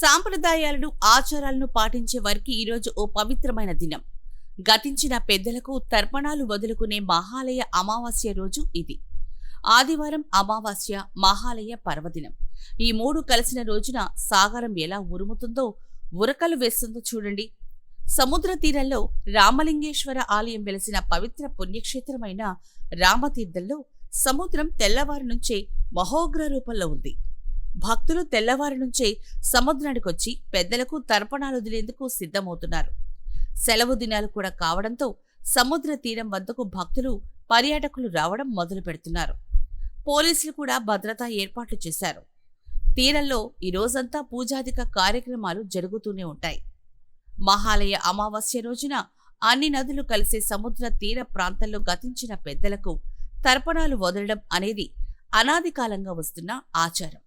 సాంప్రదాయాలను ఆచారాలను పాటించే వారికి ఈరోజు ఓ పవిత్రమైన దినం. గతించిన పెద్దలకు తర్పణాలు వదులుకునే మహాలయ అమావాస్య రోజు ఇది. ఆదివారం అమావాస్య మహాలయ పర్వదినం. ఈ మూడు కలిసిన రోజున సాగరం ఎలా ఉరుముతుందో ఉరకలు వేస్తుందో చూడండి. సముద్ర తీరంలో రామలింగేశ్వర ఆలయం వెలిసిన పవిత్ర పుణ్యక్షేత్రమైన రామతీర్థంలో సముద్రం తెల్లవారు నుంచే మహోగ్ర రూపంలో ఉంది. భక్తులు తెల్లవారి నుంచే సముద్రానికొచ్చి పెద్దలకు తర్పణాలు వదిలేందుకు సిద్ధమవుతున్నారు. సెలవు దినాలు కూడా కావడంతో సముద్ర తీరం వద్దకు భక్తులు పర్యాటకులు రావడం మొదలు పెడుతున్నారు. పోలీసులు కూడా భద్రతా ఏర్పాట్లు చేశారు. తీరంలో ఈ రోజంతా పూజాదిక కార్యక్రమాలు జరుగుతూనే ఉంటాయి. మహాలయ అమావాస్య రోజున అన్ని నదులు కలిసే సముద్ర తీర ప్రాంతంలో గతించిన పెద్దలకు తర్పణాలు వదలడం అనేది అనాది కాలంగా వస్తున్న ఆచారం.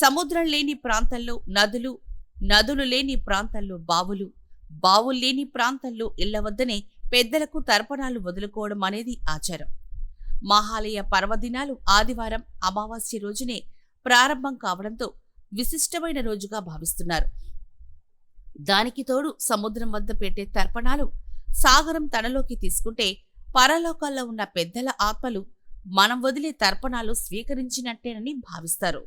సముద్రం లేని ప్రాంతంలో నదులు నదులు లేని ప్రాంతంలో బావులు బావులు లేని ప్రాంతంలో ఇళ్ళ వద్దనే పెద్దలకు తర్పణాలు వదులుకోవడం అనేది ఆచారం. మహాలయ పర్వదినాలు ఆదివారం అమావాస్య రోజునే ప్రారంభం కావడంతో విశిష్టమైన రోజుగా భావిస్తున్నారు. దానికి తోడు సముద్రం వద్ద పెట్టే తర్పణాలు సాగరం తనలోకి తీసుకుంటే పరలోకాల్లో ఉన్న పెద్దల ఆత్మలు మనం వదిలే తర్పణాలు స్వీకరించినట్టేనని భావిస్తారు.